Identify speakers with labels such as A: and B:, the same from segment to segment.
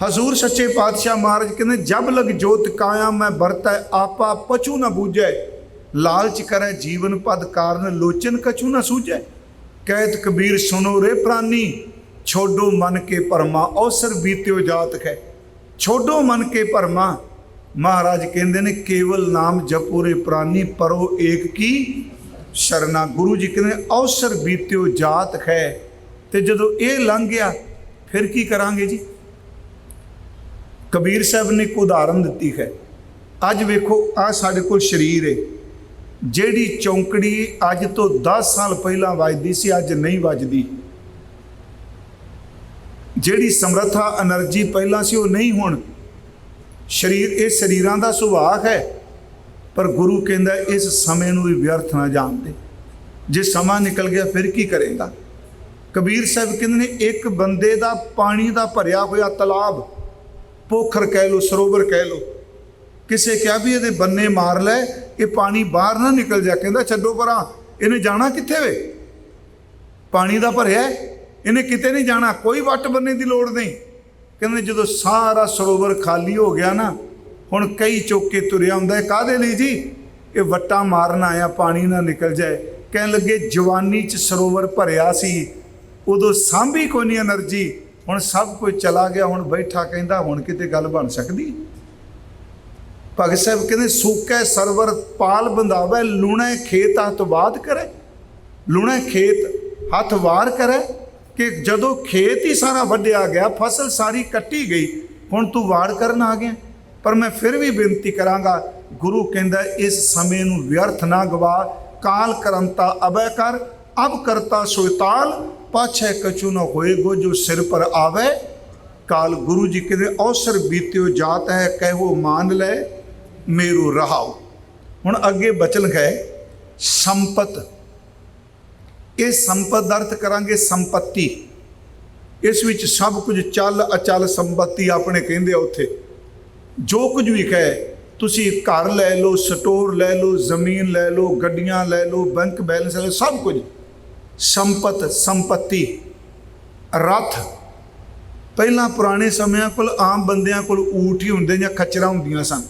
A: ਹਜ਼ੂਰ ਸੱਚੇ ਪਾਤਸ਼ਾਹ ਮਹਾਰਾਜ ਕਹਿੰਦੇ, ਜਬ ਲਗ ਜੋਤ ਕਾਇਆ, ਮੈਂ ਵਰਤੈ ਆਪਾ, ਪਛੂ ਨਾ ਬੂਝੈ। ਲਾਲਚ ਕਰੈ ਜੀਵਨ ਪਦ ਕਾਰਨ, ਲੋਚਨ ਕਛੂ ਨਾ ਸੂਝੈ। ਕਹਿਤ ਕਬੀਰ ਸੁਨੋ ਰੇ ਪ੍ਰਾਨੀ, ਛੋਡੋ ਮਨ ਕੇ ਪਰਮਾ ਅਵਸਰ ਬੀਤਿਓ ਜਾਤ ਹੈ ਛੋਡੋ ਮਨ ਕੇ ਪਰਮਾ ਮਹਾਰਾਜ ਕਹਿੰਦੇ ਨੇ, ਕੇਵਲ ਨਾਮ ਜਪੋ ਰੇ ਪ੍ਰਾਨੀ, ਪਰੋ ਏਕ ਕੀ। ਸ਼ਰਨਾ ਗੁਰੂ ਜੀ ਕਹਿੰਦੇ ਅਵਸਰ ਬੀਤਿਓ ਜਾਤ ਹੈ ਤੇ ਜਦੋਂ ਇਹ ਲੰਘ ਗਿਆ, ਫਿਰ ਕੀ ਕਰਾਂਗੇ ਜੀ? ਕਬੀਰ ਸਾਹਿਬ ਨੇ ਇੱਕ ਉਦਾਹਰਨ ਦਿੱਤੀ ਹੈ। ਅੱਜ ਵੇਖੋ ਆ ਸਾਡੇ ਕੋਲ ਸਰੀਰ ਹੈ ਜਿਹੜੀ ਚੌਂਕੜੀ ਅੱਜ ਤੋਂ 10 ਸਾਲ ਪਹਿਲਾਂ ਵੱਜਦੀ ਸੀ, ਅੱਜ ਨਹੀਂ ਵੱਜਦੀ। ਜਿਹੜੀ ਸਮਰੱਥਾ, એનર્ਜੀ ਪਹਿਲਾਂ ਸੀ, ਉਹ ਨਹੀਂ ਹੁਣ। ਸਰੀਰ, ਇਹ ਸਰੀਰਾਂ ਦਾ ਸੁਭਾਅ ਹੈ, ਪਰ ਗੁਰੂ ਕਹਿੰਦਾ, ਇਸ ਸਮੇਂ ਨੂੰ ਵੀ ਵਿਅਰਥ ਨਾ ਜਾਣਦੇ ਜੇ ਸਮਾਂ ਨਿਕਲ ਗਿਆ, ਫਿਰ ਕੀ ਕਰੇਗਾ? ਕਬੀਰ ਸਾਹਿਬ ਕਹਿੰਦੇ ਨੇ, ਇੱਕ ਬੰਦੇ ਦਾ ਪਾਣੀ ਦਾ ਭਰਿਆ ਹੋਇਆ ਤਲਾਬ ਪੋਖਰ ਕਹਿ ਲੋ ਸਰੋਵਰ ਕਹਿ ਲੋ ਕਿਸੇ ਕਿਹਾ ਵੀ ਇਹਦੇ ਬੰਨੇ ਮਾਰ ਲੈ, ਇਹ ਪਾਣੀ ਬਾਹਰ ਨਾ ਨਿਕਲ ਜਾ, ਕਹਿੰਦਾ ਛੱਡੋ ਪਰਾਂ, ਇਹਨੇ ਜਾਣਾ ਕਿੱਥੇ ਵੇ? ਪਾਣੀ ਦਾ ਭਰਿਆ, ਇਹਨੇ ਕਿਤੇ ਨਹੀਂ ਜਾਣਾ, ਕੋਈ ਵੱਟ ਬੰਨੇ ਦੀ ਲੋੜ ਨਹੀਂ। ਕਹਿੰਦੇ ਜਦੋਂ ਸਾਰਾ ਸਰੋਵਰ ਖਾਲੀ ਹੋ ਗਿਆ ਨਾ, ਹੁਣ ਕਈ ਚੋਕੇ ਤੁਰਿਆ ਹੁੰਦਾ ਹੈ ਕਾਦੇ ਲਈ ਜੀ? ਇਹ ਵੱਟਾਂ ਮਾਰਨ ਆਇਆ, ਪਾਣੀ ਨਾ ਨਿਕਲ ਜਾਏ। ਕਹਿਣ ਲੱਗੇ, ਜਵਾਨੀ 'ਚ ਸਰੋਵਰ ਭਰਿਆ ਸੀ, ਉਦੋਂ ਸਾਂਭੀ ਕੋਈ ਨਹੀਂ એનર્ਜੀ ਹੁਣ ਸਭ ਕੁਝ ਚਲਾ ਗਿਆ, ਹੁਣ ਬੈਠਾ ਕਹਿੰਦਾ, ਹੁਣ ਕਿਤੇ ਗੱਲ ਬਣ ਸਕਦੀ? ਭਗਤ ਸਾਹਿਬ ਕਹਿੰਦੇ, ਸੂਕੈ ਸਰਵਰ ਪਾਲ ਬੰਦਾਵੇ ਲੂਣਾ ਖੇਤ ਹੱਥ ਬਾਦ ਕਰੇ। ਲੂਣਾ ਖੇਤ ਹੱਥ ਵਾਰ ਕਰੇ ਕਿ ਜਦੋਂ ਖੇਤ ਹੀ ਸਾਰਾ ਵੱਢਿਆ ਗਿਆ, ਫਸਲ ਸਾਰੀ ਕੱਟੀ ਗਈ, ਹੁਣ ਤੂੰ ਵਾਰ ਕਰਨ ਆ ਗਿਆ। ਪਰ ਮੈਂ ਫਿਰ ਵੀ ਬੇਨਤੀ ਕਰਾਂਗਾ, ਗੁਰੂ ਕਹਿੰਦਾ, ਇਸ ਸਮੇਂ ਨੂੰ ਵਿਅਰਥ ਨਾ ਗਵਾ, ਕਾਲ ਕਰੰਤਾ ਅਬੈ ਕਰ, ਅਬ ਕਰਤਾ ਸੋਇਤਾਲ ਪਾਛੈ ਕਛੂ ਨ ਹੋਏਗੋ ਜੋ ਸਿਰ ਪਰ ਆਵੇ ਕਾਲ ਗੁਰੂ ਜੀ ਕਹਿੰਦੇ ਔਸਰ ਬੀਤਿਓ ਜਾਤ ਹੈ ਕਹਿਓ ਮਾਨ ਲੈ ਮੇਰੂ ਰਹਾਉ ਹੁਣ ਅੱਗੇ ਬਚਨ ਹੈ ਸੰਪਤ ਇਹ ਸੰਪਤ ਦਾ ਅਰਥ ਕਰਾਂਗੇ ਸੰਪਤੀ ਇਸ ਵਿੱਚ ਸਭ ਕੁਝ ਚੱਲ ਅਚਲ ਸੰਪਤੀ ਆਪਣੇ ਕਹਿੰਦੇ ਆ ਉੱਥੇ। ਜੋ ਕੁਝ ਵੀ ਕਹੇ, ਤੁਸੀਂ ਘਰ ਲੈ ਲਓ, ਸਟੋਰ ਲੈ ਲਓ, ਜ਼ਮੀਨ ਲੈ ਲਓ, ਗੱਡੀਆਂ ਲੈ ਲਓ, ਬੈਂਕ ਬੈਲੈਂਸ ਲੈ ਲਓ, ਸਭ ਕੁਝ। ਸੰਪਤ, ਸੰਪਤੀ, ਰਥ। ਪਹਿਲਾਂ ਪੁਰਾਣੇ ਸਮਿਆਂ ਕੋਲ ਆਮ ਬੰਦਿਆਂ ਕੋਲ ਊਠ ਹੀ ਹੁੰਦੇ ਜਾਂ ਖੱਚਰਾਂ ਹੁੰਦੀਆਂ ਸਨ।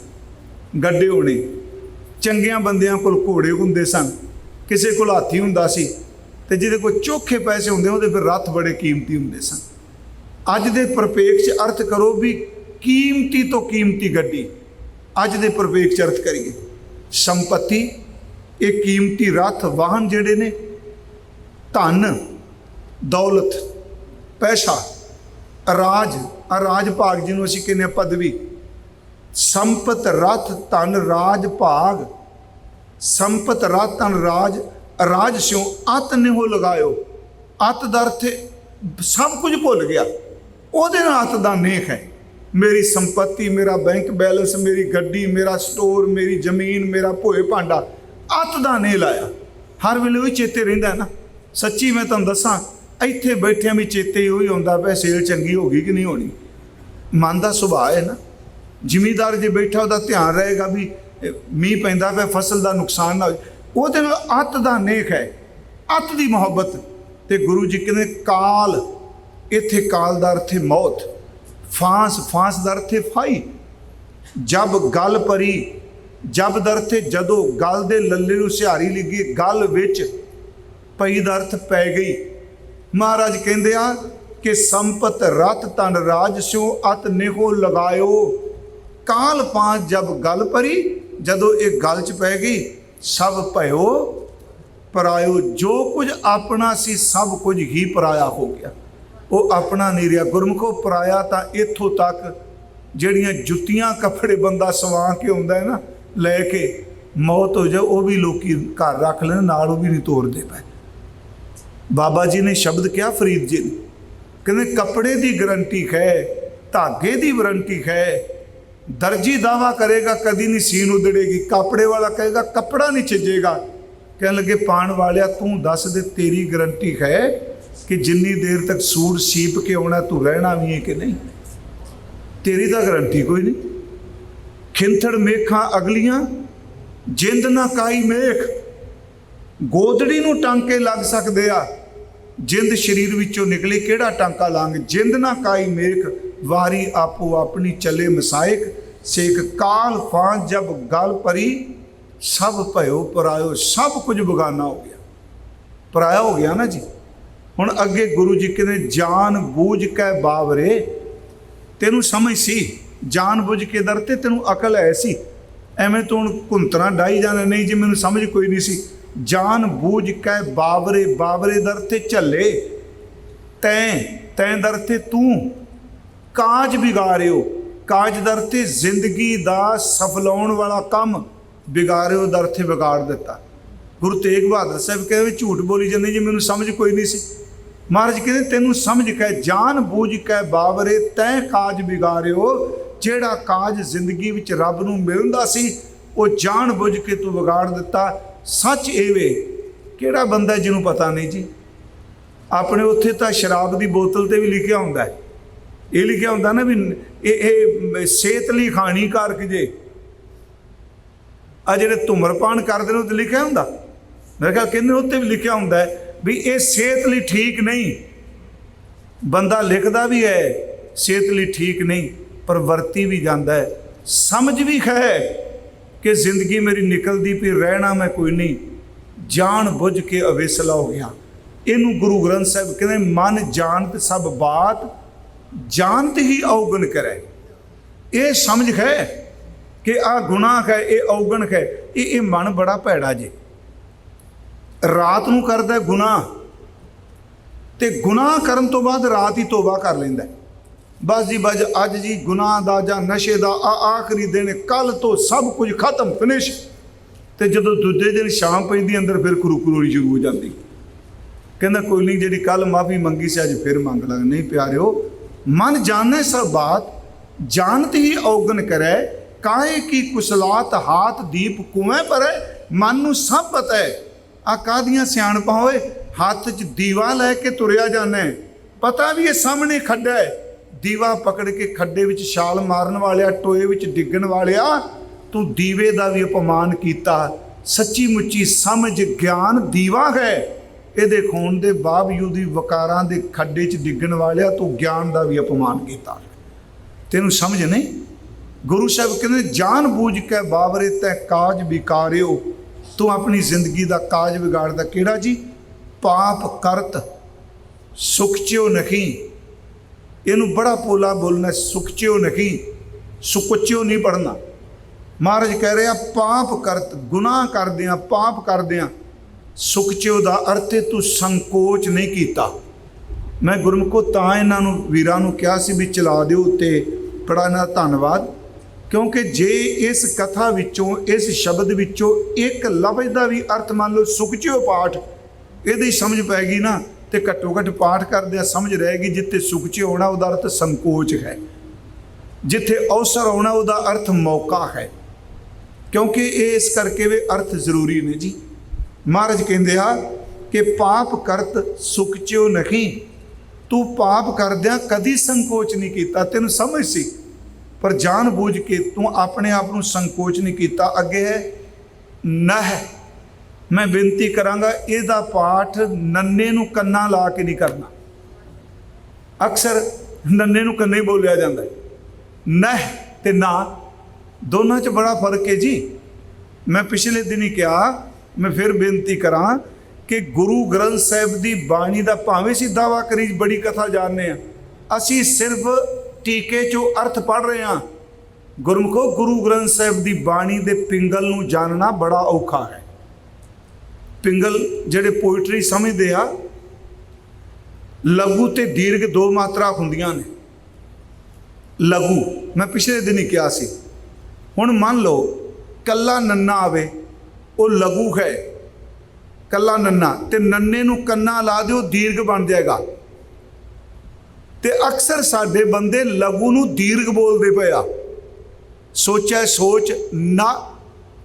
A: ਗੱਡੇ ਹੋਣੇ। ਚੰਗਿਆਂ ਬੰਦਿਆਂ ਕੋਲ ਘੋੜੇ ਹੁੰਦੇ ਸਨ। ਕਿਸੇ ਕੋਲ ਹਾਥੀ ਹੁੰਦਾ ਸੀ ਤੇ ਜਿਹਦੇ ਕੋਲ ਚੋਖੇ ਪੈਸੇ ਹੁੰਦੇ ਉਹਦੇ ਫਿਰ ਰੱਥ ਬੜੇ ਕੀਮਤੀ ਹੁੰਦੇ ਸਨ। ਅੱਜ ਦੇ ਪਰਪੇਖ ਚ ਅਰਥ ਕਰੋ ਵੀ ਕੀਮਤੀ ਤੋਂ ਕੀਮਤੀ ਗੱਡੀ। ਅੱਜ ਦੇ ਪਰਪੇਖ ਚ ਅਰਥ ਕਰੀਏ। ਸੰਪਤੀ, ਇਹ ਕੀਮਤੀ ਰੱਥ, ਵਾਹਨ ਜਿਹੜੇ ਨੇ ਧਨ, ਦੌਲਤ, ਪੈਸਾ, ਰਾਜ ਆ ਰਾਜ ਭਾਗ ਜਿਹਨੂੰ ਅਸੀਂ ਕਹਿੰਦੇ ਹਾਂ ਪਦਵੀ, ਸੰਪਤ, ਰਥ, ਧਨ, ਰਾਜ ਭਾਗ, ਸੰਪਤ, ਰਥ, ਧਨ, ਰਾਜ ਰਾਜ ਸਿਓ ਅਤ ਨਿਹੋ ਲਗਾਇਓ। ਅਤ ਦਾ ਅਰਥ ਸਭ ਕੁਝ ਭੁੱਲ ਗਿਆ। ਉਹਦੇ ਨਾਲ ਅਤ ਦਾ ਨੇਕ ਹੈ। ਮੇਰੀ ਸੰਪਤੀ, ਮੇਰਾ ਬੈਂਕ ਬੈਲੈਂਸ, ਮੇਰੀ ਗੱਡੀ, ਮੇਰਾ ਸਟੋਰ, ਮੇਰੀ ਜ਼ਮੀਨ, ਮੇਰਾ ਭੋਏ ਭਾਂਡਾ, ਅਤ ਦਾ ਨੇ ਲਾਇਆ। ਹਰ ਵੇਲੇ ਉਹ ਚੇਤੇ ਰਹਿੰਦਾ ਨਾ। ਸੱਚੀ ਮੈਂ ਤੁਹਾਨੂੰ ਦੱਸਾਂ, ਇੱਥੇ ਬੈਠਿਆਂ ਵੀ ਚੇਤੇ ਉਹੀ ਆਉਂਦਾ ਪਿਆ, ਸੇਲ ਚੰਗੀ ਹੋ ਗਈ ਕਿ ਨਹੀਂ ਹੋਣੀ। ਮਨ ਦਾ ਸੁਭਾਅ ਹੈ ਨਾ। ਜ਼ਿਮੀਦਾਰ ਜੇ ਬੈਠਾ, ਉਹਦਾ ਧਿਆਨ ਰਹੇਗਾ ਵੀ ਮੀਂਹ ਪੈਂਦਾ ਪਿਆ, ਫਸਲ ਦਾ ਨੁਕਸਾਨ ਨਾ ਹੋਵੇ ਉਹਦੇ ਨਾਲ ਅੱਤ ਦਾ ਨੇਕ ਹੈ। ਅੱਤ ਦੀ ਮੁਹੱਬਤ। ਤੇ ਗੁਰੂ ਜੀ ਕਹਿੰਦੇ, ਕਾਲ, ਇੱਥੇ ਕਾਲ ਦਾ ਅਰਥ ਹੈ ਮੌਤ। ਫਾਂਸ ਫਾਂਸ ਦਾ ਅਰਥ ਹੈ ਫਾਈ ਜਬ ਗਲ ਪਰੀ ਜਬ ਦਰਥੇ ਜਦੋਂ। ਗਲ ਦੇ ਲੱਲੇ ਨੂੰ ਸਿਹਾਰੀ ਲੱਗੀ, ਗਲ ਵਿੱਚ ਪਈ ਦਰਥ ਪੈ ਗਈ। ਮਹਾਰਾਜ ਕਹਿੰਦੇ ਆ ਕਿ ਸੰਪਤ ਰਤ ਤਨ ਰਾਜ ਸਿਓ ਅਤ ਨਿਹੋ ਲਗਾਇਓ। ਕਾਲ ਪਾਂਚ ਜਬ ਗਲ ਪਰੀ, ਜਦੋਂ ਇਹ ਗਲ ਚ ਪੈ ਗਈ, ਸਭ ਭਇਓ। ਪਰਾਇਓ ਜੋ ਕੁਝ ਆਪਣਾ ਸੀ, ਸਭ ਕੁਝ ਹੀ ਪਰਾਇਆ ਹੋ ਗਿਆ। ਉਹ ਆਪਣਾ ਨਹੀਂ ਰਿਹਾ। ਗੁਰਮੁਖੋ, ਪਰਾਇਆ ਤਾਂ ਇੱਥੋਂ ਤੱਕ, ਜਿਹੜੀਆਂ ਜੁੱਤੀਆਂ ਕੱਪੜੇ ਬੰਦਾ ਸਵਾ ਕੇ ਹੁੰਦਾ ਹੈ ਨਾ, ਲੈ ਕੇ, ਮੌਤ ਹੋ ਜਾ ਉਹ ਵੀ ਲੋਕੀ ਘਰ ਰੱਖ ਲੈਣ, ਨਾਲ ਉਹ ਵੀ ਨਹੀਂ ਤੋੜਦੇ ਪਏ। ਬਾਬਾ ਜੀ ਨੇ ਸ਼ਬਦ ਕਿਹਾ, ਫਰੀਦ ਜੀ ਨੇ। ਕਹਿੰਦੇ, ਕੱਪੜੇ ਦੀ ਗਰੰਟੀ ਹੈ ਧਾਗੇ ਦੀ ਵਾਰੰਟੀ ਹੈ ਦਰਜੀ ਦਾਵਾ ਕਰੇਗਾ, ਕਦੀ ਨਹੀਂ ਸੀਨ ਉਦੜੇਗੀ। ਕੱਪੜੇ ਵਾਲਾ ਕਹੇਗਾ, ਕੱਪੜਾ ਨਹੀਂ ਛਿਜੇਗਾ। ਕਹਿਣ ਲੱਗੇ, ਪਾਣ ਵਾਲਿਆ, ਤੂੰ ਦੱਸ ਦੇ, ਤੇਰੀ ਗਰੰਟੀ ਹੈ ਕਿ ਜਿੰਨੀ ਦੇਰ ਤੱਕ ਸੂਰ ਸੀਪ ਕੇ ਆਉਣਾ, ਤੂੰ ਰਹਿਣਾ ਵੀ ਹੈ ਕਿ ਨਹੀਂ? ਤੇਰੀ ਤਾਂ ਗਰੰਟੀ ਕੋਈ ਨਹੀਂ। ਖਿੰਥੜ ਮੇਖਾਂ ਅਗਲੀਆਂ, ਜਿੰਦ ਨਾ ਕਾਈ ਮੇਖ। ਗੋਦੜੀ ਨੂੰ ਟਾਂਕੇ ਲੱਗ ਸਕਦੇ ਆ। ਜਿੰਦ ਸਰੀਰ ਵਿੱਚੋਂ ਨਿਕਲੇ ਕਿਹੜਾ ਟਾਂਕਾ ਲਾਂਗ? ਜਿੰਦ ਨਾ ਕਾਈ ਮੇਖ ਵਾਰੀ ਆਪੋ ਆਪਣੀ ਚੱਲੇ ਮਸਾਇਕ ਸੇਕ ਕਾਲ ਫਾਂ ਜਬ ਗਲ ਪਰੀ ਸਭ ਭਇਓ ਪਰਾਇਓ, ਸਭ ਕੁਝ ਬਗਾਨਾ ਹੋ ਗਿਆ। ਪਰਾਇਆ ਹੋ ਗਿਆ ਨਾ ਜੀ। ਹੁਣ ਅੱਗੇ ਗੁਰੂ ਜੀ ਕਹਿੰਦੇ, ਜਾਨ ਬੂਝ ਕੇ ਬਾਵਰੇ। ਤੈਨੂੰ ਸਮਝ ਸੀ? ਜਾਨ ਬੁੱਝ ਕੇ ਦਰ ਤੇ ਤੈਨੂੰ ਅਕਲ ਐ ਸੀ? ਐਵੇਂ ਤੂੰ ਹੁਣ ਘੁੰਤਰਾ ਡਾਈ ਜਾਣਾ, ਨਹੀਂ ਜੀ, ਮੈਨੂੰ ਸਮਝ ਕੋਈ ਨਹੀਂ ਸੀ। ਜਾਣ ਬੂਝ ਕੇ ਬਾਵਰੇ ਬਾਵਰੇ ਦਰ ਤੇ ਝੱਲੇ। ਤੈ ਤੈ ਦਰ ਤੇ ਤੂੰ, ਕਾਜ ਵਿਗਾਰਿਓ। ਕਾਜ ਦਰ ਤੇ ਜ਼ਿੰਦਗੀ ਦਾ ਸਫਲਾਉਣ ਵਾਲਾ ਕੰਮ ਵਿਗਾਰਿਓ, ਦਰ ਤੇ ਵਿਗਾੜ ਦਿੱਤਾ। ਗੁਰੂ ਤੇਗ ਬਹਾਦਰ ਸਾਹਿਬ ਕਹਿੰਦੇ ਵੀ ਝੂਠ ਬੋਲੀ ਜਾਂਦੀ ਜੀ ਮੈਨੂੰ ਸਮਝ ਕੋਈ ਨਹੀਂ ਸੀ। ਮਹਾਰਾਜ ਕਹਿੰਦੇ, ਤੈਨੂੰ ਸਮਝ ਕੇ ਜਾਣ ਬੂਝ ਕੇ ਬਾਵਰੇ ਤੈਂ ਕਾਜ ਵਿਗਾਰਿਓ। ਜਿਹੜਾ ਕਾਜ ਜ਼ਿੰਦਗੀ ਵਿੱਚ ਰੱਬ ਨੂੰ ਮਿਲਦਾ ਸੀ, ਉਹ ਜਾਣ ਬੁੱਝ ਕੇ ਤੂੰ ਵਿਗਾੜ ਦਿੱਤਾ। ਸੱਚ ਇਹ ਵੇ, ਕਿਹੜਾ ਬੰਦਾ ਜਿਹਨੂੰ ਪਤਾ ਨਹੀਂ ਜੀ? ਆਪਣੇ ਉੱਥੇ ਤਾਂ ਸ਼ਰਾਬ ਦੀ ਬੋਤਲ ਤੇ ਵੀ ਲਿਖਿਆ ਹੁੰਦਾ ਹੈ। ਇਹ ਲਿਖਿਆ ਹੁੰਦਾ ਨਾ ਵੀ ਇਹ ਇਹ ਸਿਹਤ ਲਈ ਹਾਨੀਕਾਰਕ ਜੇ। ਆ ਜਿਹੜੇ ਧੁਮਰਪਾਨ ਕਰਦੇ ਨੇ, ਉਹ ਤੇ ਲਿਖਿਆ ਹੁੰਦਾ। ਮੇਰੇ ਖਿਆਲ ਕਹਿੰਦੇ ਉੱਤੇ ਵੀ ਲਿਖਿਆ ਹੁੰਦਾ ਵੀ ਇਹ ਸਿਹਤ ਲਈ ਠੀਕ ਨਹੀਂ। ਬੰਦਾ ਲਿਖਦਾ ਵੀ ਹੈ ਸਿਹਤ ਲਈ ਠੀਕ ਨਹੀਂ, ਪਰ ਵਰਤੀ ਵੀ ਜਾਂਦਾ ਹੈ। ਸਮਝ ਵੀ ਹੈ ਕਿ ਜ਼ਿੰਦਗੀ ਮੇਰੀ ਨਿਕਲਦੀ ਪਈ, ਰਹਿਣਾ ਮੈਂ ਕੋਈ ਨਹੀਂ। ਜਾਣ ਬੁੱਝ ਕੇ ਅਵੇਸਲਾ ਹੋ ਗਿਆ। ਇਹਨੂੰ ਗੁਰੂ ਗ੍ਰੰਥ ਸਾਹਿਬ ਕਹਿੰਦੇ, ਮਨ ਜਾਣਤ ਸਭ ਬਾਤ, ਜਾਣਤ ਹੀ ਔਗਣ ਕਰੇ। ਇਹ ਸਮਝ ਹੈ ਕਿ ਆ ਗੁਨਾਹ ਹੈ, ਇਹ ਔਗਣ ਹੈ, ਇਹ ਇਹ ਮਨ ਬੜਾ ਭੈੜਾ ਜੇ। ਰਾਤ ਨੂੰ ਕਰਦਾ ਗੁਨਾਹ, ਤੇ ਗੁਨਾਹ ਕਰਨ ਤੋਂ ਬਾਅਦ ਰਾਤ ਹੀ ਤੋਬਾ ਕਰ ਲੈਂਦਾ ਹੈ। ਬਸ ਜੀ ਬਸ ਅੱਜ ਜੀ ਗੁਨਾਹ ਦਾ ਜਾਂ ਨਸ਼ੇ ਦਾ ਆ ਆਖਰੀ ਦਿਨ ਕੱਲ ਤੋਂ ਸਭ ਕੁਝ ਖਤਮ ਫਿਨਿਸ਼ ਤੇ ਜਦੋਂ ਦੂਜੇ ਦਿਨ ਸ਼ਾਮ ਪੈਂਦੀ, ਅੰਦਰ ਫਿਰ ਕੁਰਕੁਰੀ ਸ਼ੁਰੂ ਹੋ ਜਾਂਦੀ। ਕਹਿੰਦਾ, ਕੋਈ ਨਹੀਂ, ਜਿਹੜੀ ਕੱਲ ਮਾਫੀ ਮੰਗੀ ਸੀ, ਅੱਜ ਫਿਰ ਮੰਗ ਲੱਗ। ਨਹੀਂ ਪਿਆਰਿਓ, ਮਨ ਜਾਣੇ ਸਭ ਬਾਤ, ਜਾਣਤ ਹੀ ਔਗਣ ਕਰੈ ਕਾਏ ਕੀ ਕੁਸਲਾਤ ਹਾਥ ਦੀਪ ਕੁਵੇਂ ਪਰੈ ਮਨ ਨੂੰ ਸਭ ਪਤਾ ਹੈ। ਆ ਕਾਦੀਆਂ ਸਿਆਣਪਾਂ ਹੋਏ ਹੱਥ 'ਚ ਦੀਵਾ ਲੈ ਕੇ ਤੁਰਿਆ ਜਾਂਦਾ ਪਤਾ ਵੀ ਇਹ ਸਾਹਮਣੇ ਖੱਡਾ ਹੈ। ਦੀਵਾ ਪਕੜ ਕੇ ਖੱਡੇ ਵਿੱਚ ਛਾਲ ਮਾਰਨ ਵਾਲਿਆ, ਟੋਏ ਵਿੱਚ ਡਿੱਗਣ ਵਾਲਿਆ, ਤੂੰ ਦੀਵੇ ਦਾ ਵੀ ਅਪਮਾਨ ਕੀਤਾ। ਸੱਚੀ ਮੁੱਚੀ ਸਮਝ ਗਿਆਨ ਦੀਵਾ ਹੈ। ਇਹਦੇ ਖੂਨ ਦੇ ਬਾਵਜੂਦ ਵੀ ਵਕਾਰਾਂ ਦੇ ਖੱਡੇ 'ਚ ਡਿੱਗਣ ਵਾਲਿਆ, ਤੂੰ ਗਿਆਨ ਦਾ ਵੀ ਅਪਮਾਨ ਕੀਤਾ। ਤੈਨੂੰ ਸਮਝ ਨਹੀਂ? ਗੁਰੂ ਸਾਹਿਬ ਕਹਿੰਦੇ ਜਾਣ ਬੂਝ ਕੇ ਬਾਬਰੇ ਤੈ ਕਾਜ ਵਿਕਾਰਿਓ। ਤੂੰ ਆਪਣੀ ਜ਼ਿੰਦਗੀ ਦਾ ਕਾਜ ਵਿਗਾੜਦਾ ਕਿਹੜਾ ਜੀ? ਪਾਪ ਕਰਤ, ਸੁਖ ਚਿਓ ਨਖੀ ਇਹਨੂੰ ਬੜਾ ਪੋਲਾ ਬੋਲਣਾ ਸੁਖਚਿਓ ਚਿਓ ਨਖੀ ਸੁਕਚਿਓ ਨਹੀਂ ਪੜਨਾ ਮਹਾਰਾਜ ਕਹਿ ਰਿਹਾ ਪਾਪ ਕਰਤ ਗੁਨਾਹ ਕਰਦਿਆਂ ਪਾਪ ਕਰਦਿਆਂ ਸੁਖ ਚਿਓ ਦਾ ਅਰਥ ਹੈ, ਤੂੰ ਸੰਕੋਚ ਨਹੀਂ ਕੀਤਾ। ਮੈਂ ਗੁਰਮੁਖੋ ਤਾਂ ਇਹਨਾਂ ਨੂੰ, ਵੀਰਾਂ ਨੂੰ ਕਿਹਾ ਸੀ ਵੀ ਚਲਾ ਦਿਓ ਤੇ ਬੜਾ ਇਹਨਾਂ ਦਾ ਧੰਨਵਾਦ, ਕਿਉਂਕਿ ਜੇ ਇਸ ਕਥਾ ਵਿੱਚੋਂ, ਇਸ ਸ਼ਬਦ ਵਿੱਚੋਂ ਇੱਕ ਲਫ਼ਜ਼ ਦਾ ਵੀ ਅਰਥ ਮੰਨ ਲਓ ਸੁਖਚਿਓ ਪਾਠ, ਇਹਦੀ ਸਮਝ ਪੈ ਗਈ ਨਾ। ਤੇ ਘੱਟੋ ਘੱਟ ਪਾਠ ਕਰਦਿਆਂ ਸਮਝ ਰਹੇਗੀ ਜਿੱਥੇ ਸੁਖਚਿਓ ਹੋਣਾ ਉਹਦਾ ਅਰਥ ਸੰਕੋਚ ਹੈ। ਜਿੱਥੇ ਅਵਸਰ ਆਉਣਾ, ਉਹਦਾ ਅਰਥ ਮੌਕਾ ਹੈ। ਕਿਉਂਕਿ ਇਹ ਇਸ ਕਰਕੇ ਵੀ ਅਰਥ ਜ਼ਰੂਰੀ ਨੇ ਜੀ। ਮਹਾਰਾਜ ਕਹਿੰਦੇ ਆ ਕਿ ਪਾਪ ਕਰਤ ਸੁਖਚਿਓ ਨਹੀਂ। ਤੂੰ ਪਾਪ ਕਰਦਿਆਂ ਕਦੀ ਸੰਕੋਚ ਨਹੀਂ ਕੀਤਾ। ਤੈਨੂੰ ਸਮਝ ਸੀ, ਪਰ ਜਾਣ ਬੂਝ ਕੇ ਤੂੰ ਆਪਣੇ ਆਪ ਨੂੰ ਸੰਕੋਚ ਨਹੀਂ ਕੀਤਾ। ਅੱਗੇ ਹੈ ਨਹਿ ਮੈਂ ਬੇਨਤੀ ਕਰਾਂਗਾ, ਇਹਦਾ ਪਾਠ ਨੰਨੇ ਨੂੰ ਕੰਨਾਂ ਲਾ ਕੇ ਨਹੀਂ ਕਰਨਾ। ਅਕਸਰ ਨੰਨੇ ਨੂੰ ਕੰਨੇ ਬੋਲਿਆ ਜਾਂਦਾ ਹੈ। ਨਹ ਤੇ ਨਾ, ਦੋਨਾਂ 'ਚ ਬੜਾ ਫ਼ਰਕ ਹੈ ਜੀ। ਮੈਂ ਪਿਛਲੇ ਦਿਨ ਹੀ ਕਿਹਾ, ਮੈਂ ਫਿਰ ਬੇਨਤੀ ਕਰਾਂ ਕਿ ਗੁਰੂ ਗ੍ਰੰਥ ਸਾਹਿਬ ਦੀ ਬਾਣੀ ਦਾ ਭਾਵੇਂ ਸੀ ਦਾਵਾ ਕਰੀ, ਬੜੀ ਕਥਾ ਜਾਣਦੇ ਆ ਅਸੀਂ ਸਿਰਫ ਟੀਕੇ 'ਚੋਂ ਅਰਥ ਪੜ ਰਹੇ ਹਾਂ। ਗੁਰਮੁਖੋ, ਗੁਰੂ ਗ੍ਰੰਥ ਸਾਹਿਬ ਦੀ ਬਾਣੀ ਦੇ ਪਿੰਗਲ ਨੂੰ ਜਾਣਨਾ ਬੜਾ ਔਖਾ ਹੈ। ਪਿੰਗਲ ਜਿਹੜੇ ਪੋਇਟਰੀ ਸਮਝਦੇ ਆ, ਲਘੂ ਤੇ ਦੀਰਘ ਦੋ ਮਾਤਰਾ ਹੁੰਦੀਆਂ ਨੇ। ਲਘੂ, ਮੈਂ ਪਿਛਲੇ ਦਿਨ ਹੀ ਕਿਹਾ ਸੀ। ਹੁਣ ਮੰਨ ਲਓ, ਕੱਲਾ ਨੰਨਾ ਆਵੇ, ਉਹ ਲਘੂ ਹੈ। ਕੱਲਾ ਨੰਨਾ, ਤੇ ਨੰਨੇ ਨੂੰ ਕੰਨਾ ਲਾ ਦਿਓ, ਦੀਰਘ ਬਣ ਜਾਏਗਾ। ਤੇ ਅਕਸਰ ਸਾਡੇ ਬੰਦੇ ਲਘੂ ਨੂੰ ਦੀਰਘ ਬੋਲਦੇ ਪਏ ਆ। ਸੋਚਿਆ ਸੋਚ, ਨਾ,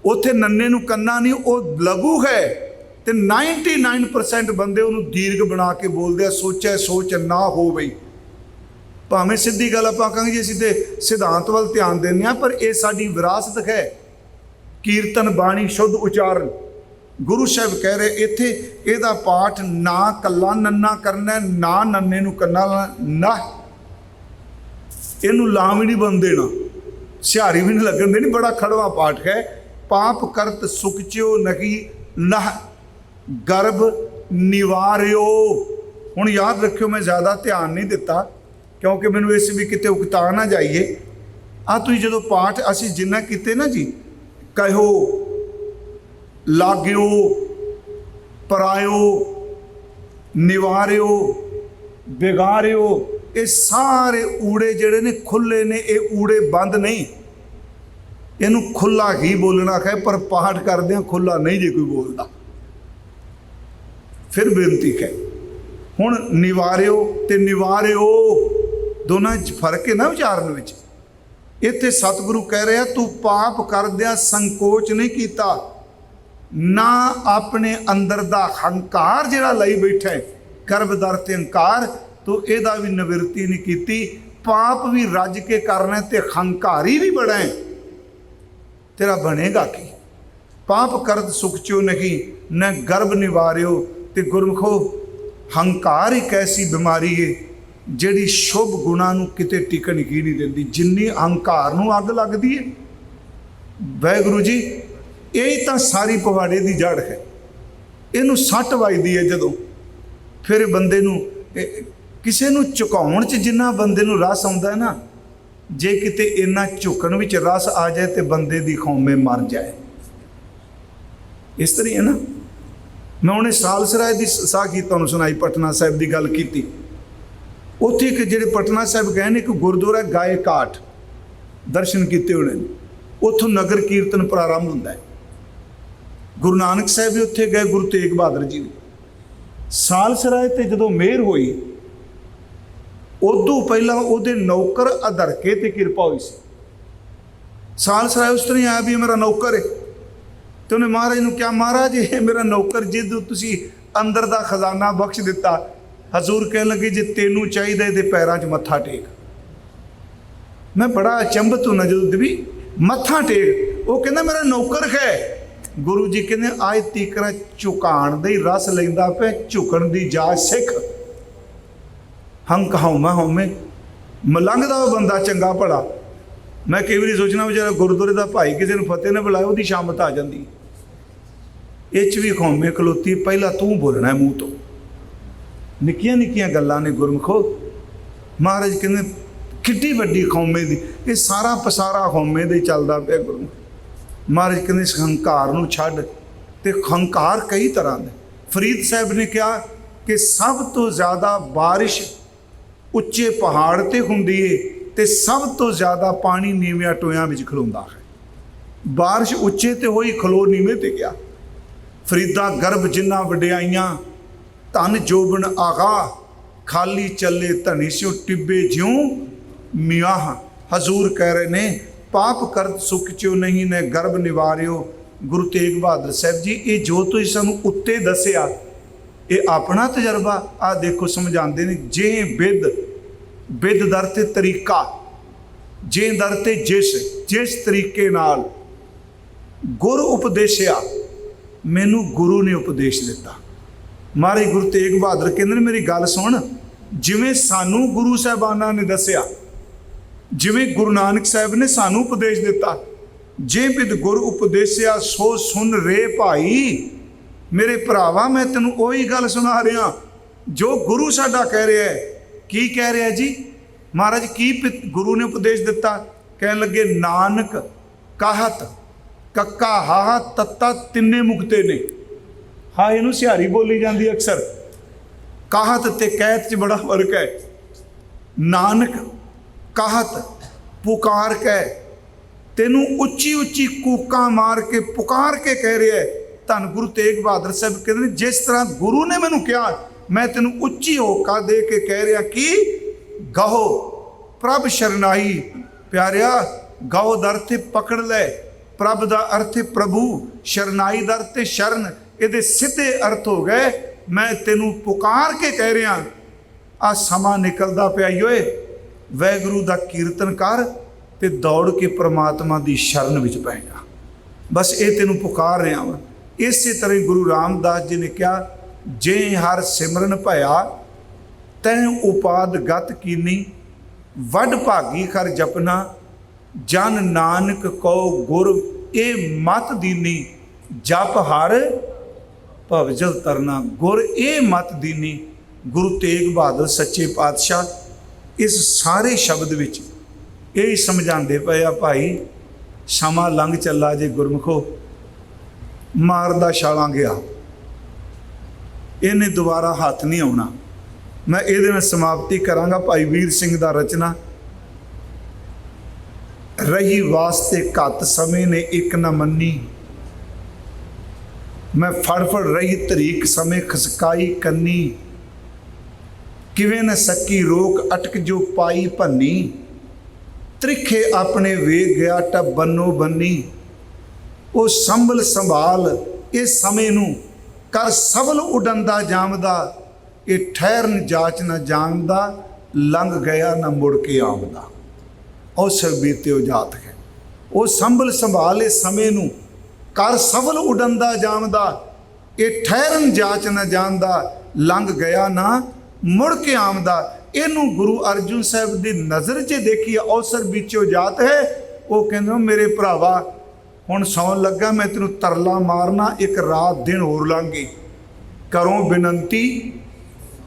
A: ਉਥੇ ਨੰਨੇ ਨੂੰ ਕੰਨਾ ਨਹੀਂ, ਉਹ ਲਘੂ ਹੈ। ਤੇ 99% ਬੰਦੇ ਉਹਨੂੰ ਦੀਰਘ ਬਣਾ ਕੇ ਬੋਲਦੇ ਆ ਸੋਚਿਆ ਸੋਚ ਨਾ ਹੋਵੇ ਭਾਵੇਂ ਸਿੱਧੀ ਗੱਲ ਆਪਾਂ ਕਹਾਂਗੇ ਜੀ ਅਸੀਂ ਤੇ ਸਿਧਾਂਤ ਵੱਲ ਧਿਆਨ ਦਿੰਦੇ ਆ ਪਰ ਇਹ ਸਾਡੀ ਵਿਰਾਸਤ ਹੈ। ਕੀਰਤਨ ਬਾਣੀ ਸ਼ੁੱਧ ਉਚਾਰਨ। ਗੁਰੂ ਸਾਹਿਬ ਕਹਿ ਰਹੇ ਇੱਥੇ ਇਹਦਾ ਪਾਠ ਨਾ ਕੱਲਾ ਨੰਨਾ ਕਰਨਾ ਨਾ ਨੰਨੇ ਨੂੰ ਕੰਨਾ ਲਾਉਣਾ, ਨਾ। ਇਹਨੂੰ ਲਾਮ ਹੀ ਨਹੀਂ ਬਣ ਦੇਣਾ। ਸਿਹਾਰੀ ਵੀ ਨਹੀਂ ਲੱਗਣ ਦੇਣੀ ਬੜਾ ਖੜਵਾ ਪਾਠ ਹੈ। ਪਾਪ ਕਰਤ ਸੁਖਚਿਓ ਨਹੀ ਨਹ ਗਰਭ ਨਿਵਾਰਿਓ। ਹੁਣ ਯਾਦ ਰੱਖਿਓ, ਮੈਂ ਜ਼ਿਆਦਾ ਧਿਆਨ ਨਹੀਂ ਦਿੱਤਾ, ਕਿਉਂਕਿ ਮੈਨੂੰ ਇਸ ਵੀ ਕਿਤੇ ਉਕਤਾ ਨਾ ਜਾਈਏ। ਆ ਤੁਸੀਂ ਜਦੋਂ ਪਾਠ ਅਸੀਂ ਜਿੰਨਾ ਕੀਤੇ ਨਾ ਜੀ, ਕਹਿਓ, ਲਾਗਿਓ, ਪਰਾਇਓ, ਨਿਵਾਰਿਓ, ਵਿਗਾਰਿਓ, ਇਹ ਸਾਰੇ ਊੜੇ ਜਿਹੜੇ ਨੇ ਖੁੱਲੇ ਨੇ, ਇਹ ਊੜੇ ਬੰਦ ਨਹੀਂ। ਇਹਨੂੰ ਖੁੱਲਾ ਹੀ ਬੋਲਣਾ ਹੈ ਪਰ ਪਾਠ ਕਰਦਿਆਂ ਖੁੱਲਾ ਨਹੀਂ ਜੇ ਕੋਈ ਬੋਲਦਾ। ਫਿਰ ਬੇਨਤੀ ਹੈ। ਹੁਣ ਨਿਵਾਰਿਓ ਤੇ ਨਿਵਾਰਿਓ, ਦੋਨਾਂ 'ਚ ਫ਼ਰਕ ਹੈ ਨਾ ਵਿਚਾਰਨ ਵਿੱਚ। ਇੱਥੇ ਸਤਿਗੁਰੂ ਕਹਿ ਰਿਹਾ, ਤੂੰ ਪਾਪ ਕਰਦਿਆਂ ਸੰਕੋਚ ਨਹੀਂ ਕੀਤਾ। ਨਾ ਆਪਣੇ ਅੰਦਰ ਦਾ ਹੰਕਾਰ ਜਿਹੜਾ ਲਈ ਬੈਠਾ ਹੈ ਗਰਭਦਰ ਤੇ ਹੰਕਾਰ, ਤੂੰ ਇਹਦਾ ਵੀ ਨਿਵਰਤੀ ਨਹੀਂ ਕੀਤੀ। ਪਾਪ ਵੀ ਰੱਜ ਕੇ ਕਰਨਾ ਤੇ ਹੰਕਾਰੀ ਵੀ ਬੜਾ ਹੈ। ਤੇਰਾ ਬਣੇਗਾ ਕੀ? ਪਾਪ ਕਰਤ ਸੁਖ ਚੋ ਨਹੀਂ, ਨਾ ਗਰਭ ਨਿਵਾਰਿਓ ਤੇ ਗੁਰਮਖੋ, ਹੰਕਾਰ ਇੱਕ ਐਸੀ ਬਿਮਾਰੀ ਹੈ ਜਿਹੜੀ ਸ਼ੁਭ ਗੁਣਾ ਨੂੰ ਕਿਤੇ ਟਿਕਣ ਹੀ ਨਹੀਂ ਦਿੰਦੀ, ਜਿੰਨੀ ਹੰਕਾਰ ਨੂੰ ਅੱਗ ਲੱਗਦੀ ਹੈ ਵਾਹਿਗੁਰੂ ਜੀ, ਇਹ ਤਾਂ ਸਾਰੀ ਪਵਾੜੇ ਦੀ ਜੜ ਹੈ। ਇਹਨੂੰ ਸੱਟ ਵੱਜਦੀ ਹੈ ਜਦੋਂ। ਫਿਰ ਬੰਦੇ ਨੂੰ ਕਿਸੇ ਨੂੰ ਝੁਕਾਉਣ 'ਚ ਜਿੰਨਾ ਬੰਦੇ ਨੂੰ ਰਸ ਆਉਂਦਾ ਹੈ ਨਾ, ਜੇ ਕਿਤੇ ਇੰਨਾ ਝੁਕਣ ਵਿੱਚ ਰਸ ਆ ਜਾਏ ਤੇ ਬੰਦੇ ਦੀ ਖੌਮੇ ਮਰ ਜਾਏ। ਇਸ ਤਰ੍ਹਾਂ ਹੀ ਹੈ ਨਾ। ਮੈਂ ਉਹਨੇ ਸਾਲਸਰਾਏ ਦੀ ਸਾਖੀ ਤੁਹਾਨੂੰ ਸੁਣਾਈ, ਪਟਨਾ ਸਾਹਿਬ ਦੀ ਗੱਲ ਕੀਤੀ। ਉੱਥੇ ਇੱਕ ਜਿਹੜੇ ਪਟਨਾ ਸਾਹਿਬ ਗਏ ਨੇ, ਇੱਕ ਗੁਰਦੁਆਰਾ ਗਾਏ ਕਾਠ ਦਰਸ਼ਨ ਕੀਤੇ ਹੋਣੇ ਨੇ। ਉੱਥੋਂ ਨਗਰ ਕੀਰਤਨ ਪ੍ਰਾਰੰਭ ਹੁੰਦਾ ਹੈ। ਗੁਰੂ ਨਾਨਕ ਸਾਹਿਬ ਵੀ ਉੱਥੇ ਗਏ, ਗੁਰੂ ਤੇਗ ਬਹਾਦਰ ਜੀ ਵੀ। ਸਾਲਸਰਾਏ ਤੇ ਜਦੋਂ ਮਿਹਰ ਹੋਈ, ਉਦੋਂ ਪਹਿਲਾਂ ਉਹਦੇ ਨੌਕਰ ਅਧਰਕੇ ਤੇ ਕਿਰਪਾ ਹੋਈ ਸੀ। ਸਾਲਸਰਾਏ ਉਸ ਤਰ੍ਹਾਂ ਹੀ ਆਇਆ ਵੀ ਮੇਰਾ ਨੌਕਰ ਹੈ ਤੇ ਉਹਨੇ ਮਹਾਰਾਜ ਨੂੰ ਕਿਹਾ, ਮਹਾਰਾਜ, ਇਹ ਮੇਰਾ ਨੌਕਰ ਜਿੱਦ ਤੁਸੀਂ ਅੰਦਰ ਦਾ ਖਜ਼ਾਨਾ ਬਖਸ਼ ਦਿੱਤਾ। ਹਜ਼ੂਰ ਕਹਿਣ ਲੱਗੇ, ਜੇ ਤੈਨੂੰ ਚਾਹੀਦਾ ਇਹਦੇ ਪੈਰਾਂ 'ਚ ਮੱਥਾ ਟੇਕ। ਮੈਂ ਬੜਾ ਅਚੰਭਤ ਹੁੰਦਾ ਜਦੋਂ ਵੀ ਮੱਥਾ ਟੇਕ। ਉਹ ਕਹਿੰਦਾ, ਮੇਰਾ ਨੌਕਰ ਹੈ। ਗੁਰੂ ਜੀ ਕਹਿੰਦੇ ਆਇ ਤੀਕਰਾ ਝੁਕਾਣ ਦੇ ਹੀ ਰਸ ਲੈਂਦਾ ਪਿਆ, ਝੁਕਣ ਦੀ ਜਾਚ ਸਿੱਖ। ਹੰਕ ਹਉਮੈ ਹਉਮੈ ਮਲੰਘਦਾ ਉਹ ਬੰਦਾ ਚੰਗਾ ਭਲਾ। ਮੈਂ ਕਈ ਵਾਰੀ ਸੋਚਣਾ ਵਿਚਾਰਾ ਗੁਰਦੁਆਰੇ ਦਾ ਭਾਈ ਕਿਸੇ ਨੂੰ ਫਤਿਹ ਨੇ ਬੁਲਾਇਆ ਉਹਦੀ ਸ਼ਾਮਤ ਆ ਜਾਂਦੀ। ਇਹ ਚ ਵੀ ਖੌਮੇ ਖਲੋਤੀ, ਪਹਿਲਾਂ ਤੂੰ ਬੋਲਣਾ ਮੂੰਹ ਤੋਂ। ਨਿੱਕੀਆਂ ਨਿੱਕੀਆਂ ਗੱਲਾਂ ਨੇ ਗੁਰਮਖੋ। ਮਹਾਰਾਜ ਕਹਿੰਦੇ, ਕਿੱਡੀ ਵੱਡੀ ਖੌਮੇ ਦੀ, ਇਹ ਸਾਰਾ ਪਸਾਰਾ ਖੌਮੇ ਦੇ ਚੱਲਦਾ ਪਿਆ ਗੁਰੂ ਮਹਾਰਾਜ ਕਹਿੰਦੇ, ਇਸ ਹੰਕਾਰ ਨੂੰ ਛੱਡ ਤੇ ਹੰਕਾਰ ਕਈ ਤਰ੍ਹਾਂ ਦੇ। ਫਰੀਦ ਸਾਹਿਬ ਨੇ ਕਿਹਾ ਕਿ ਸਭ ਤੋਂ ਜ਼ਿਆਦਾ ਬਾਰਿਸ਼ ਉੱਚੇ ਪਹਾੜ ਤੇ ਹੁੰਦੀ ਏ ਤੇ ਸਭ ਤੋਂ ਜ਼ਿਆਦਾ ਪਾਣੀ ਨੀਵਿਆਂ ਟੋਇਆਂ ਵਿੱਚ ਖਲੋਂਦਾ ਹੈ। ਬਾਰਿਸ਼ ਉੱਚੇ ਤੇ ਹੋਈ, ਖਲੋ ਨੀਵੇਂ ਤੇ ਗਿਆ। ਫਰੀਦਾ ਗਰਭ ਜਿੰਨਾ ਵਡਿਆਈਆਂ, ਧਨ ਜੋਬਨ ਆਗਾ, ਖਾਲੀ ਚੱਲੇ ਧਨੀ ਸਿਓ ਟਿੱਬੇ ਜਿਉ ਮਿਆਹ। ਹਜ਼ੂਰ ਕਹਿ ਰਹੇ ਨੇ, ਪਾਪ ਕਰਤ ਸੁਖ ਚਿਓ ਨਹੀਂ ਨੇ ਗਰਭ ਨਿਵਾਰਿਓ। ਗੁਰੂ ਤੇਗ ਬਹਾਦਰ ਸਾਹਿਬ ਜੀ, ਇਹ ਜੋ ਤੁਸੀਂ ਸਾਨੂੰ ਉੱਤੇ ਦੱਸਿਆ, ਇਹ ਆਪਣਾ ਤਜਰਬਾ ਆ ਦੇਖੋ ਸਮਝਾਉਂਦੇ ਨੇ, ਜੇ ਵਿਦ ਵਿਦ ਦਰ ਤੇ ਤਰੀਕਾ, ਜੇ ਦਰ ਤੇ ਜਿਸ ਜਿਸ ਤਰੀਕੇ ਨਾਲ ਗੁਰ ਉਪਦੇਸ਼ਿਆ ਮੈਨੂੰ ਗੁਰੂ ਨੇ ਉਪਦੇਸ਼ ਦਿੱਤਾ। ਮਹਾਰਾਜ ਗੁਰੂ ਤੇਗ ਬਹਾਦਰ ਕਹਿੰਦੇ ਨੇ, ਮੇਰੀ ਗੱਲ ਸੁਣ। ਜਿਵੇਂ ਸਾਨੂੰ ਗੁਰੂ ਸਾਹਿਬਾਨਾਂ ਨੇ ਦੱਸਿਆ, ਜਿਵੇਂ ਗੁਰੂ ਨਾਨਕ ਸਾਹਿਬ ਨੇ ਸਾਨੂੰ ਉਪਦੇਸ਼ ਦਿੱਤਾ, ਜੇ ਬਿਦ ਗੁਰ ਉਪਦੇਸਿਆ ਸੋ ਸੁਣ ਰੇ ਭਾਈ। ਮੇਰੇ ਭਰਾਵਾ, ਮੈਂ ਤੈਨੂੰ ਉਹੀ ਗੱਲ ਸੁਣਾ ਰਿਹਾ, ਜੋ ਗੁਰੂ ਸਾਡਾ ਕਹਿ ਰਿਹਾ ਹੈ। ਕੀ ਕਹਿ ਰਿਹਾ ਜੀ? ਮਹਾਰਾਜ, ਕੀ ਪਿ- ਗੁਰੂ ਨੇ ਉਪਦੇਸ਼ ਦਿੱਤਾ? ਕਹਿਣ ਲੱਗੇ, ਨਾਨਕ ਕਾਹਤ। ਕੱਕਾ, ਹਾਹਾ, ਤੱਤਾ ਤਿੰਨੇ ਮੁਕਤੇ ਨੇ। ਹਾਂ, ਇਹਨੂੰ ਸਿਹਾਰੀ ਬੋਲੀ ਜਾਂਦੀ ਅਕਸਰ। ਕਾਹਤ ਤੇ ਕਹਿਤ 'ਚ ਬੜਾ ਫ਼ਰਕ ਹੈ। ਨਾਨਕ ਕਾਹਤ ਪੁਕਾਰ ਕੇ। ਤੈਨੂੰ ਉੱਚੀ ਉੱਚੀ ਕੂਕਾਂ ਮਾਰ ਕੇ ਪੁਕਾਰ ਕੇ ਕਹਿ ਰਿਹਾ ਹੈ। ਧੰਨ ਗੁਰੂ ਤੇਗ ਬਹਾਦਰ ਸਾਹਿਬ ਕਹਿੰਦੇ ਨੇ, ਜਿਸ ਤਰ੍ਹਾਂ ਗੁਰੂ ਨੇ ਮੈਨੂੰ ਕਿਹਾ, ਮੈਂ ਤੈਨੂੰ ਉੱਚੀ ਹੋਕਾ ਦੇ ਕੇ ਕਹਿ ਰਿਹਾ ਕਿ ਗਹੋ, ਪ੍ਰਭ ਸ਼ਰਨਾਈ, ਪਿਆਰਿਆ, ਗਹੋ ਦਰ ਤੇ ਪਕੜ ਲੈ। ਪ੍ਰਭ ਦਾ ਅਰਥ ਹੈ ਪ੍ਰਭੂ, ਸ਼ਰਨਾਈ ਦਰ ਤੇ ਸ਼ਰਨ, ਇਹਦੇ ਸਿੱਧੇ ਅਰਥ ਹੋ ਗਏ। ਮੈਂ ਤੈਨੂੰ ਪੁਕਾਰ ਕੇ ਕਹਿ ਰਿਹਾ, ਆ ਸਮਾਂ ਨਿਕਲਦਾ ਪਿਆ ਈ ਓਏ। ਵੈਗੁਰੂ ਦਾ ਕੀਰਤਨ ਕਰ ਤੇ ਦੌੜ ਕੇ ਪ੍ਰਮਾਤਮਾ ਦੀ ਸ਼ਰਨ ਵਿੱਚ ਪੈ ਬਸ ਇਹ ਤੈਨੂੰ ਪੁਕਾਰ ਰਿਹਾ ਵਾ। ਇਸੇ ਤਰ੍ਹਾਂ ਹੀ ਗੁਰੂ ਰਾਮਦਾਸ ਜੀ ਨੇ ਕਿਹਾ, ਜੇ ਹਰ ਸਿਮਰਨ ਭਇਆ, ਤੈ ਉਪਾਦ ਗਤ ਕੀਨੀ, ਵੱਡ ਭਾਗੀ ਕਰ ਜਪਨਾ ਜਨ ਨਾਨਕ ਕਉ ਗੁਰ, ਇਹ ਮਤ ਦੀਨੀ ਜਪ ਹਰ ਭਵਜਲ ਤਰਨਾ। ਗੁਰ, ਇਹ ਮਤ ਦੀਨੀ ਗੁਰੂ ਤੇਗ ਬਹਾਦਰ ਸੱਚੇ ਪਾਤਸ਼ਾਹ, ਇਸ ਸਾਰੇ ਸ਼ਬਦ ਵਿੱਚ ਇਹ ਹੀ ਸਮਝਾਉਂਦੇ ਪਏ ਆ ਭਾਈ, ਸਮਾਂ ਲੰਘ ਚੱਲਾ ਜੇ ਗੁਰਮਖੋ, ਮਾਰਦਾ ਛਾਲਾਂ ਗਿਆ। ਇਹਨੇ ਦੁਬਾਰਾ ਹੱਥ ਨਹੀਂ ਆਉਣਾ। ਮੈਂ ਇਹਦੇ ਨਾਲ ਸਮਾਪਤੀ ਕਰਾਂਗਾ ਭਾਈ ਵੀਰ ਸਿੰਘ ਦਾ ਰਚਨਾ। ਰਹੀ ਵਾਸਤੇ ਘੱਤ ਸਮੇਂ ਨੇ ਇੱਕ ਨਾ ਮੰਨੀ। ਮੈਂ ਫੜ ਫੜ ਰਹੀ ਤਰੀਕ ਸਮੇਂ ਖਸਕਾਈ ਕੰਨੀ। ਕਿਵੇਂ ਨਾ ਸਕੀ ਰੋਕ ਅਟਕ ਜੋ ਪਾਈ ਭੰਨੀ। ਤ੍ਰਿਖੇ ਆਪਣੇ ਵੇਗ ਗਿਆ ਟਬ ਬੰਨੋ ਬੰਨੀ। ਉਹ ਸੰਭਲ ਸੰਭਾਲ ਇਸ ਸਮੇਂ ਨੂੰ ਕਰ ਸਬਲ ਉਡੰਦਾ ਜਾਮਦਾ। ਇਹ ਠਹਿਰਨ ਜਾਚ ਨਾ ਜਾਣਦਾ, ਲੰਘ ਗਿਆ ਨਾ ਮੁੜ ਕੇ ਆਉਂਦਾ ਔਸਰ ਬੀਤਿਓ ਜਾਤ ਹੈ। ਉਹ ਸੰਭਲ ਸੰਭਾਲੇ ਸਮੇਂ ਨੂੰ ਕਰ ਸਬਲ ਉਡੰਦਾ ਜਾਣਦਾ, ਇਹ ਠਹਿਰਨ ਜਾਚ ਨਾ ਜਾਣਦਾ, ਲੰਘ ਗਿਆ ਨਾ, ਮੁੜ ਕੇ ਆਮਦਾ ਇਹਨੂੰ ਗੁਰੂ ਅਰਜੁਨ ਸਾਹਿਬ ਦੀ ਨਜ਼ਰ 'ਚ ਦੇਖੀ ਔਸਰ ਵਿੱਚੋਂ ਜਾਤ ਹੈ। ਉਹ ਕਹਿੰਦੇ ਮੇਰੇ ਭਰਾਵਾ, ਹੁਣ ਸੌਣ ਲੱਗਾ, ਮੈਂ ਤੈਨੂੰ ਤਰਲਾ ਮਾਰਨਾ, ਇੱਕ ਰਾਤ ਦਿਨ ਹੋਰ ਲਾਂਗੀ ਕਰੋ ਬੇਨਤੀ,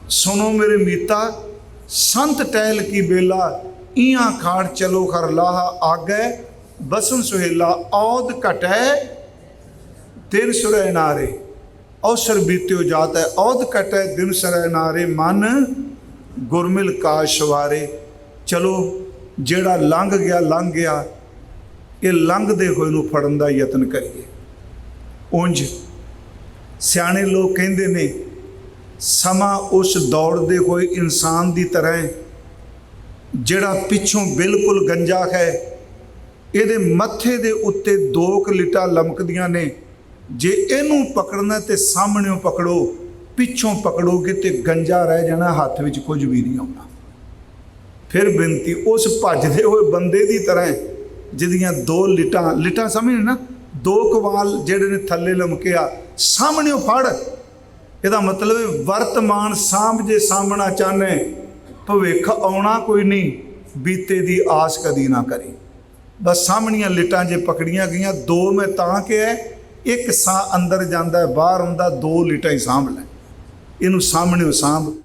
A: ਸੁਣੋ ਮੇਰੇ ਮੀਤਾ, ਸੰਤ ਟਹਿਲ ਕੀ ਬੇਲਾ ਈਆਂ ਖਾਣ ਚਲੋ ਖਰ ਲਾਹ ਆਗੇ, ਬਸਨ ਸੁਹੇਲਾ ਔਦ ਘਟੈ, ਦਿਨ ਸੁਰੈ ਨਾਰੇ। ਅਵਸਰ ਬੀਤਿਓ ਜਾਤ ਹੈ ਔਦ ਘਟੈ, ਦਿਨ ਸੁਰੈ ਨਾਰੇ। ਮਨ ਗੁਰਮਿਲ ਕਾਸ਼ਵਾਰੇ ਚਲੋ, ਜਿਹੜਾ ਲੰਘ ਗਿਆ ਲੰਘ ਗਿਆ। ਇਹ ਲੰਘਦੇ ਹੋਏ ਨੂੰ ਫੜਨ ਦਾ ਯਤਨ ਕਰੀਏ। ਉਂਝ ਸਿਆਣੇ ਲੋਕ ਕਹਿੰਦੇ ਨੇ, ਸਮਾਂ ਉਸ ਦੌੜਦੇ ਹੋਏ ਇਨਸਾਨ ਦੀ ਤਰ੍ਹਾਂ ਹੈ। ਜਿਹੜਾ ਪਿੱਛੋਂ ਬਿਲਕੁਲ ਗੰਜਾ ਹੈ, ਇਹਦੇ ਮੱਥੇ ਦੇ ਉੱਤੇ ਦੋ ਕਲਿਟਾ ਲਮਕਦੀਆਂ ਨੇ। ਜੇ ਇਹਨੂੰ ਪਕੜਨਾ ਤੇ ਸਾਹਮਣੇੋਂ ਪਕੜੋ, ਪਿੱਛੋਂ ਪਕੜੋਗੇ ਤੇ ਗੰਜਾ ਰਹਿ ਜਾਣਾ, ਹੱਥ ਵਿੱਚ ਕੁਝ ਵੀ ਨਹੀਂ ਆਉਣਾ ਫਿਰ ਬੇਨਤੀ, ਉਸ ਭੱਜਦੇ ਹੋਏ ਬੰਦੇ ਦੀ ਤਰ੍ਹਾਂ ਜਿਹਦੀਆਂ ਦੋ ਲਿਟਾਂ ਲਿਟਾਂ ਸਮਝ ਨਾ, ਦੋ ਕਵਾਲ ਜਿਹੜੇ ਨੇ ਥੱਲੇ ਲਮਕਿਆ ਸਾਹਮਣੇੋਂ ਫੜ। ਇਹਦਾ ਮਤਲਬ ਵਰਤਮਾਨ ਸਾਂਭ ਜੇ ਸਾਹਮਣਾ ਚਾਹਨੇ ਭਵਿੱਖ ਆਉਣਾ ਕੋਈ ਨਹੀਂ, ਬੀਤੇ ਦੀ ਆਸ ਕਦੀ ਨਾ ਕਰੀ। ਬਸ ਸਾਹਮਣੀਆਂ ਲਿਟਾਂ ਜੇ ਪਕੜੀਆਂ ਗਈਆਂ, ਦੋ ਮੈਂ ਤਾਂ ਕਿਹਾ, ਇੱਕ ਸਾਹ ਅੰਦਰ ਜਾਂਦਾ, ਬਾਹਰ ਹੁੰਦਾ ਦੋ ਲਿਟਾਂ ਹੀ ਸਾਂਭ ਲੈ। ਇਹਨੂੰ ਸਾਹਮਣੇ ਸਾਂਭ।